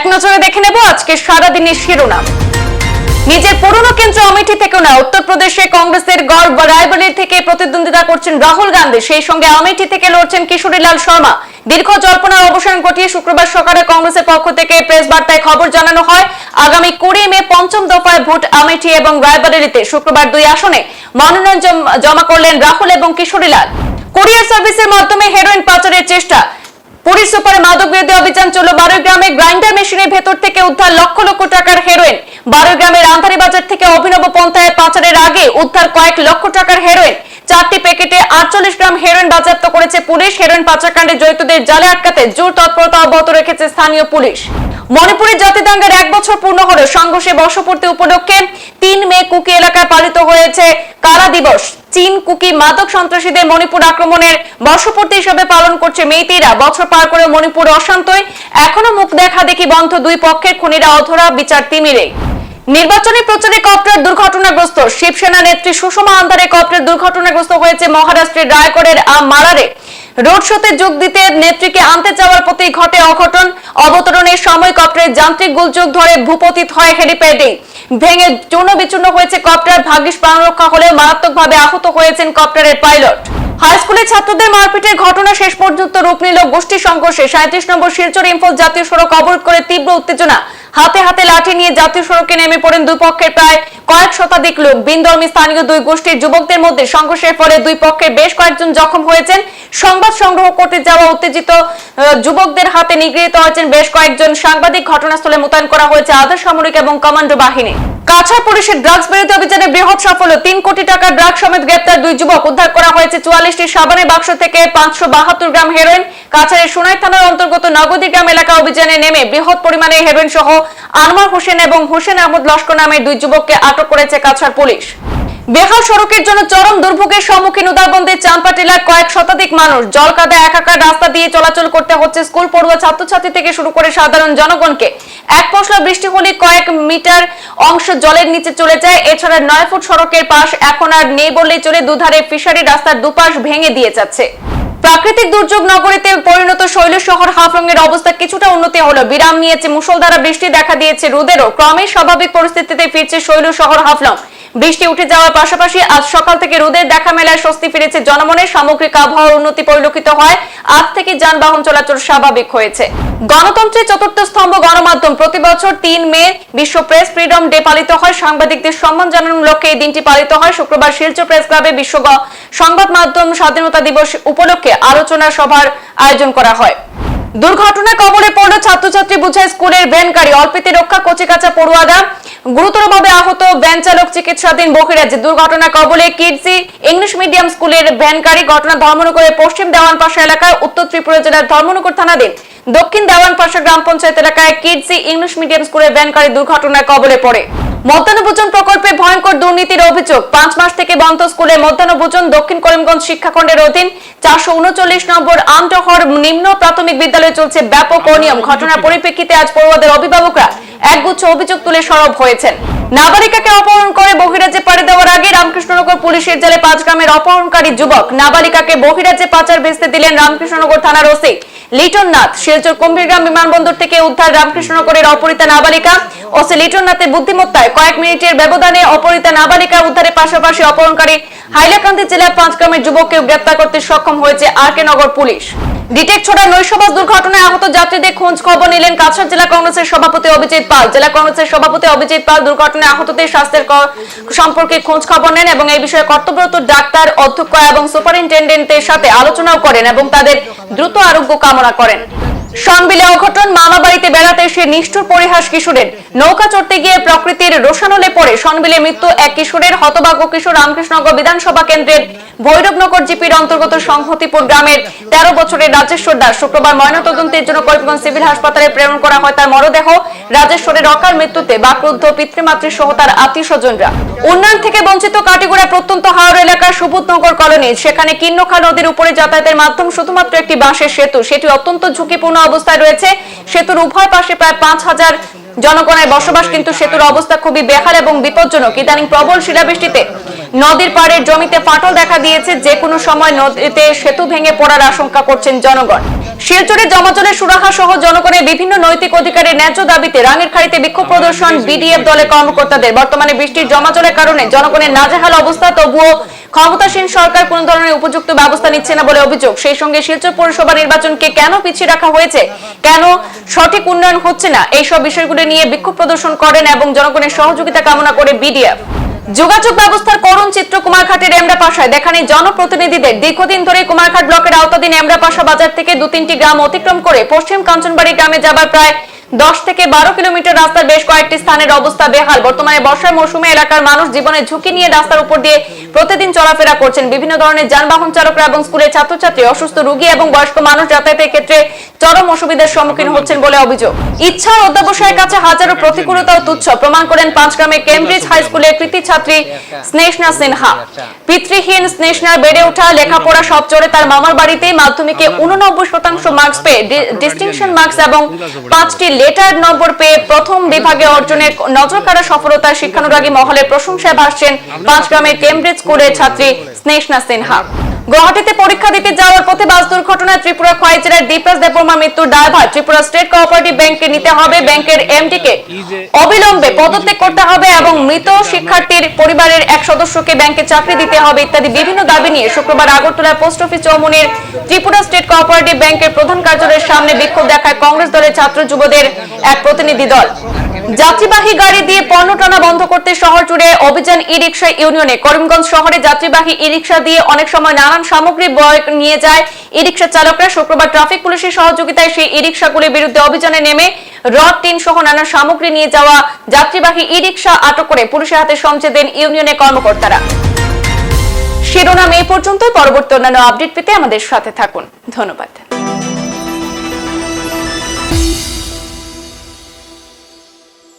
এক নজরে দেখে নেব আজকে সারাদিনের শিরোনাম। নিজের পুরনো কেন্দ্র অমেঠি থেকেও না, উত্তরপ্রদেশে কংগ্রেসের গড় রায়বরেলি থেকে প্রতিদ্বন্দ্বিতা করছেন রাহুল গান্ধী। সেই সঙ্গে আমেঠি থেকে লড়ছেন কিশোরীলাল শর্মা। দীর্ঘ জল্পনার অবসান ঘটিয়ে শুক্রবার সকালে কংগ্রেসের পক্ষ থেকে প্রেস বার্তায় খবর জানানো হয়, আগামী কুড়ি মে পঞ্চম দফায় ভোট আমেঠি এবং রায়বরেলিতে শুক্রবার দুই আসনে মনোনয়ন জম- জমা করলেন রাহুল এবং কিশোরীলাল। কুরিয়ার সার্ভিসের মাধ্যমে হেরোইন পাচারের চেষ্টা। পুলিশ সুপারে মাদক বিরোধী অভিযান চলল বারোই গ্রামে গ্রাইন্ডার মেশিনের ভেতর থেকে উদ্ধার লক্ষ লক্ষ টাকার হেরোইন। বারোই গ্রামের আন্ধারি বাজার থেকে অভিনব পন্থায় পাচারের আগে উদ্ধার কয়েক লক্ষ টাকার হেরোইন। চারটি প্যাকেটে আটচল্লিশ গ্রাম হেরোইন বাজেয়াপ্ত করেছে পুলিশ। হেরোইন পাচারকাণ্ডে জড়িতদের জালে আটকাতে জোর তৎপরতা অব্যাহত রেখেছে স্থানীয় পুলিশ। মণিপুরের জাতিদাঙ্গার এক বছর পূর্ণ হলো সংঘর্ষে বর্ষপূর্তি উপলক্ষে তিন মে কুকি এলাকায় পালিত হয়েছে কারা দিবস। চীন কুকি মাদক সন্ত্রাসীদের মণিপুর আক্রমণের বর্ষপূর্তি হিসেবে পালন করছে মেয়েটিরা। বছর পার করে মণিপুর অশান্তই। এখনও মুখ দেখা দেখি বন্ধ দুই পক্ষের খুনিরা অধরা বিচার তিমিরে নির্বাচনী প্রচারে কপ্টার দুর্ঘটনাগ্রস্ত। শিবসেনা নেত্রী সুষমা আন্দারে কপ্টার দুর্ঘটনাগ্রস্ত হয়েছে মহারাষ্ট্রের রায়গড়ের মারারে রোড শোতে যোগ দিতে নেত্রীকে আনতে যাওয়ার প্রতি ঘটে অঘটন। অবতরণের সময় কপ্টারের যান্ত্রিক গোলযোগ ধরে ভূপতিত হয় হেলিপ্যাডে। ভেঙে চূর্ণ বিচূর্ণ হয়েছে কপ্টার। ভাগ্যিস প্রাণ রক্ষা হলেও মারাত্মকভাবে আহত হয়েছেন কপ্টারের পাইলট। হাই স্কুলে ছাত্রদের মারপিটের ঘটনা শেষ পর্যন্ত রূপ নিল গোষ্ঠী সংঘর্ষে। সাঁত্রিশ নম্বর শিলচর ইম্ফল জাতীয় সড়ক অবরোধ করে তীব্র উত্তেজনা। হাতে হাতে লাঠি নিয়ে জাতীয় সড়কে নেমে পড়েন দুই পক্ষের প্রায় কয়েক শতাধিক লোক। বিনধর্মী স্থানীয় দুই গোষ্ঠীর যুবকদের মধ্যে সংঘর্ষের ফলে দুই পক্ষের বেশ কয়েকজন জখম হয়েছেন। সংবাদ সংগ্রহ করতে যাওয়া উত্তেজিত যুবকদের হাতে নিগৃহীত হয়েছেন বেশ কয়েকজন সাংবাদিক। ঘটনাস্থলে মোতায়েন করা হয়েছে আধা সামরিক এবং কমান্ডো বাহিনী। কাছাড় পুলিশের ড্রাগস বিরোধী অভিযানে বৃহৎ সাফল্য। তিন কোটি টাকা ড্রাগ সমেত গ্রেপ্তার দুই যুবক। উদ্ধার করা হয়েছে চুয়াল্লিশটি সাবানের বাক্স থেকে পাঁচশো বাহাত্তর গ্রাম হেরোইন। কাছাড়ের সোনাই থানার অন্তর্গত নগদী গ্রাম এলাকা অভিযানে নেমে বৃহৎ পরিমাণে হেরোইন সহ আনোয়ার হোসেন এবং হোসেন আহমদ লস্কর নামের দুই যুবককে আটক করেছে কাছাড় পুলিশ। বেহাল সড়কের জন্য চরম দুর্ভোগের সম্মুখীন উদারবন্দের চাম্পা টিলার কয়েক শতাধিক মানুষ। জল কাদা একাকার রাস্তা দিয়ে চলাচল করতে হচ্ছে স্কুল, পড়ুয়া ছাত্রছাত্রী থেকে শুরু করে সাধারণ জনগণকে। এক পশলা বৃষ্টি হলে কয়েক মিটার অংশ জলের নিচে চলে যায়। এছাড়া নয় ফুট সড়কের পাশ এখন আর নেই বললেই চলে। দুধারে ফিশারি রাস্তার দুপাশ ভেঙে দিয়ে যাচ্ছে। প্রাকৃতিক দুর্যোগ নগরীতে পরিণত শৈল শহর হাফলং এর অবস্থা কিছুটা উন্নতি হলো বিরাম নিয়েছে মুসলধারা বৃষ্টি দেখা দিয়েছে রোদেরও। ক্রমে স্বাভাবিক পরিস্থিতিতে ফিরছে শৈল শহর হাফলং। বৃষ্টি উঠে যাওয়ার পাশাপাশি আজ সকাল থেকে রোদের দেখা মেলায় স্বস্তি ফিরেছে জনমনের সামগ্রিক আবহাওয়ার উন্নতি পরিলক্ষিত হয়। আজ থেকে যানবাহন চলাচল স্বাভাবিক হয়েছে। গণতন্ত্রের চতুর্থ স্তম্ভ গণমাধ্যম। প্রতি বছর তিন মে বিশ্ব প্রেস ফ্রিডম ডে পালিত হয়। সাংবাদিকদের সম্মান জানানোর লক্ষ্যে এই দিনটি পালিত হয়। শুক্রবার শিলচর প্রেস ক্লাবে বিশ্ব সংবাদ মাধ্যম স্বাধীনতা দিবস উপলক্ষে আলোচনা সভার আয়োজন করা হয়। দুর্ঘটনা কবলে পড়ল ছাত্রছাত্রী বুঝায় স্কুলের ভ্যান গাড়ি অল্পেতে রক্ষা, কচিকাচা পড়ুয়ারা গুরুতরভাবে আহত ভ্যান চালক চিকিৎসাধীন বহিরাজ্যে। দুর্ঘটনা কবলে কিডসি ইংলিশ মিডিয়াম স্কুলের ভ্যান গাড়ি ঘটনা ধর্মনগরের পশ্চিম দেওয়ানপাশা এলাকায় উত্তর ত্রিপুরা জেলার ধর্মনগর থানাধীন। দক্ষিণ দেওয়ানপাশা গ্রাম পঞ্চায়েত এলাকায় কিডসি ইংলিশ মিডিয়াম স্কুলের ভ্যান গাড়ি দুর্ঘটনায় কবলে পড়ে। মধ্যাহ্নভোজন প্রকল্পে ভয়ঙ্কর দুর্নীতির অভিযোগ। পাঁচ মাস থেকে বন্ধ স্কুলে মধ্যাহ্নভোজন দক্ষিণ করিমগঞ্জ শিক্ষাখণ্ডের অধীন চারশো উনচল্লিশ নম্বর আমটহর নিম্ন প্রাথমিক বিদ্যালয়ে চলছে ব্যাপক অনিয়ম। ঘটনার পরিপ্রেক্ষিতে আজ পড়ুয়াদের অভিভাবকরা একগুচ্ছ অভিযোগ তুলে সরব হয়েছেন। নাবালিকাকে অপহরণ করে বহিরাজ্যে পাড়ি দেওয়ার আগে রামকৃষ্ণনগর পুলিশের জালে পাঁচ গ্রামের অপহরণকারী যুবক নাবালিকাকে বহিরাজ্যে পাচার ভেস্তে দিলেন রামকৃষ্ণনগর থানার ওসি লিটন নাথ। শিলচর কুম্ভীরগ্রাম বিমানবন্দর থেকে উদ্ধার রামকৃষ্ণনগরের অপহৃতা নাবালিকা। ওসি লিটন নাথের বুদ্ধিমত্তায় কয়েক মিনিটের ব্যবধানে অপহৃতা নাবালিকা উদ্ধারের পাশাপাশি অপহরণকারী হাইলাকান্দি জেলার পাঁচ গ্রামের যুবককে গ্রেপ্তার করতে সক্ষম হয়েছে আর কে নগর পুলিশ। ডিটেক ছোড়া নৈশবাস দুর্ঘটনায় আহত যাত্রীদের খোঁজ খবর নিলেন কাছাড় জেলা কংগ্রেসের সভাপতি অভিজিৎ পাল। জেলা কংগ্রেসের সভাপতি অভিজিৎ পাল দুর্ঘটনায় আহতদের স্বাস্থ্যের সম্পর্কে খোঁজ খবর নেন এবং এই বিষয়ে কর্তব্যরত ডাক্তার, অধ্যক্ষ এবং সুপারিনটেন্ডেন্টের সাথে আলোচনাও করেন এবং তাদের দ্রুত আরোগ্য কামনা করেন। সনবিলে অঘটন মামা বাড়িতে বেড়াতে এসে নিষ্ঠুর পরিহাস কিশোরের। নৌকা চড়তে গিয়ে প্রকৃতির রোশানলে পড়ে সনবিলে মৃত্যু এক কিশোরের। হতভাগ্য কিশোর রামকৃষ্ণনগর বিধানসভা কেন্দ্রের ভৈরবনগর জিপির অন্তর্গত সংহতিপুর গ্রামের তেরো বছরের রাজেশ্বর দাস। শুক্রবার ময়নাতদন্তের জন্য করিমগঞ্জ সিভিল হাসপাতালে প্রেরণ করা হয় তার মরদেহ। রাজেশ্বরের অকাল মৃত্যুতে বাক্রুদ্ধ পিতৃমাতৃ সহ তার আত্মীয় স্বজনরা উন্নয়ন থেকে বঞ্চিত কাটিগুড়া প্রত্যন্ত হাওড় এলাকার সুবুধনগর কলোনি। সেখানে কিন্নখা নদীর উপরে যাতায়াতের মাধ্যম শুধুমাত্র একটি বাঁশের সেতু। সেটি অত্যন্ত ঝুঁকিপূর্ণ অবস্থায় রয়েছে। সেতুর উভয় পাশে প্রায় পাঁচ হাজার জনগণের বসবাস, কিন্তু সেতুর অবস্থা খুবই বেহাল এবং বিপজ্জনক। ইদানিং প্রবল শিলাবৃষ্টিতে নদীর পাড়ের জমিতে ফাটল দেখা দিয়েছে। যে কোনো সময় নদীতে সেতু ভেঙে পড়ার আশঙ্কা করছেন জনগণ। শিলচরে জমাজলের সুরাহা সহ জনগণের বিভিন্ন নৈতিক অধিকারের ন্যায্য দাবিতে রাঙের খাড়িতে বিক্ষোভ প্রদর্শন বিডিএফ দলের কর্মকর্তাদের। বর্তমানে বৃষ্টির জমাজলের কারণে জনগণের নাজেহাল অবস্থা, তবুও ক্ষমতাসীন সরকার কোন ধরনের উপযুক্ত ব্যবস্থা নিচ্ছে না বলে অভিযোগ। সেই সঙ্গে শিলচর পৌরসভা নির্বাচনকে কেন পিছিয়ে রাখা হয়েছে? কেন সঠিক উন্নয়ন হচ্ছে না? এইসব বিষয়গুলি নিয়ে বিক্ষোভ প্রদর্শন করেন এবং জনগণের সহযোগিতা কামনা করে বিডিএফ। যোগাযোগ ব্যবস্থার করুণ চিত্র কুমারঘাটের এমরা পাশায় দেখানি জনপ্রতিনিধিদের দীর্ঘদিন ধরে কুমারঘাট ব্লকের আওতাধীন এমরা পাশা বাজার থেকে দু তিনটি গ্রাম অতিক্রম করে পশ্চিম কাঞ্চনবাড়ি গ্রামে যাবার প্রায় দশ থেকে বারো কিলোমিটার রাস্তার বেশ কয়েকটি স্থানের অবস্থা বেহাল। বর্তমানে বর্ষার মৌসুমে এলাকার মানুষ জীবনের ঝুঁকি নিয়ে রাস্তার উপর দিয়ে প্রতিদিন চলাফেরা করছেন বিভিন্ন ধরনের যানবাহন চালকরা এবং স্কুলের ছাত্রছাত্রী অসুস্থ রোগী এবং বয়স্ক মানুষ যাতায়াতের ক্ষেত্রে চরম অসুবিধার সম্মুখীন হচ্ছেন বলে অভিযোগ। ইচ্ছা ও অধ্যাবসায়ের কাছে হাজারো প্রতিকূলতা ও তুচ্ছ প্রমাণ করেন পাঁচগ্রামের কেমব্রিজ হাই স্কুলের কৃতি ছাত্রী স্নেহনা সিনহা। পিতৃহীন স্নেহনার বেড়ে ওঠা লেখাপড়া সব চলে তার মামার বাড়িতে মাধ্যমিকে উননব্বই শতাংশ মার্কস পেয়ে ডিস্টিংশন মার্কস এবং পাঁচটি লেটার নম্বর পেয়ে প্রথম বিভাগে অর্জনের নজর কাড়া সফলতা শিক্ষানুরাগী মহলের প্রশংসায় ভাসছেন পাঁচগ্রামের কেমব্রিজ স্কুলের ছাত্রী স্নেহনা সিনহা। গুয়াহাটিতে পরীক্ষা দিতে যাওয়ার পথে বাস দুর্ঘটনায় ত্রিপুরা খোয়াই জেলার দীপরাজ দেববর্মা মৃত্যুর দায়ভার। ত্রিপুরা স্টেট কোঅপারেটিভ ব্যাংকে নিতে হবে, ব্যাংকের এমডি কে অবিলম্বে পদত্যাগ করতে হবে এবং মৃত শিক্ষার্থীর পরিবারের এক সদস্যকে ব্যাংকে চাকরি দিতে হবে ইত্যাদি বিভিন্ন দাবি নিয়ে শুক্রবার আগরতলা পোস্ট অফিস চৌমুনির ত্রিপুরা স্টেট কোঅপারেটিভ ব্যাংকের প্রধান কার্যালয়ের সামনে বিক্ষোভ দেখায় কংগ্রেস দলের ছাত্র যুবদের এক প্রতিনিধি দল। যাত্রীবাহী গাড়ি দিয়ে পণ্য টানা বন্ধ করতে শহর জুড়ে অভিযান ই রিক্সা ইউনিয়নে। করিমগঞ্জ শহরে যাত্রীবাহী ই রিক্সা দিয়ে অনেক সময় নানান সামগ্রী বয় নিয়ে যায় ই রিক্সা চালকরা। শুক্রবার ট্রাফিক পুলিশের সহযোগিতায় সেই ই রিক্সাগুলির বিরুদ্ধে অভিযানে নেমে রড, টিন সহ নানা সামগ্রী নিয়ে যাওয়া যাত্রীবাহী ই রিক্সা আটক করে পুলিশের হাতে সমঝে দেন ইউনিয়নের কর্মকর্তারা। শিরোনাম এই পর্যন্ত। পরবর্তী অন্যান্য আপডেট পেতে আমাদের সাথে থাকুন। ধন্যবাদ।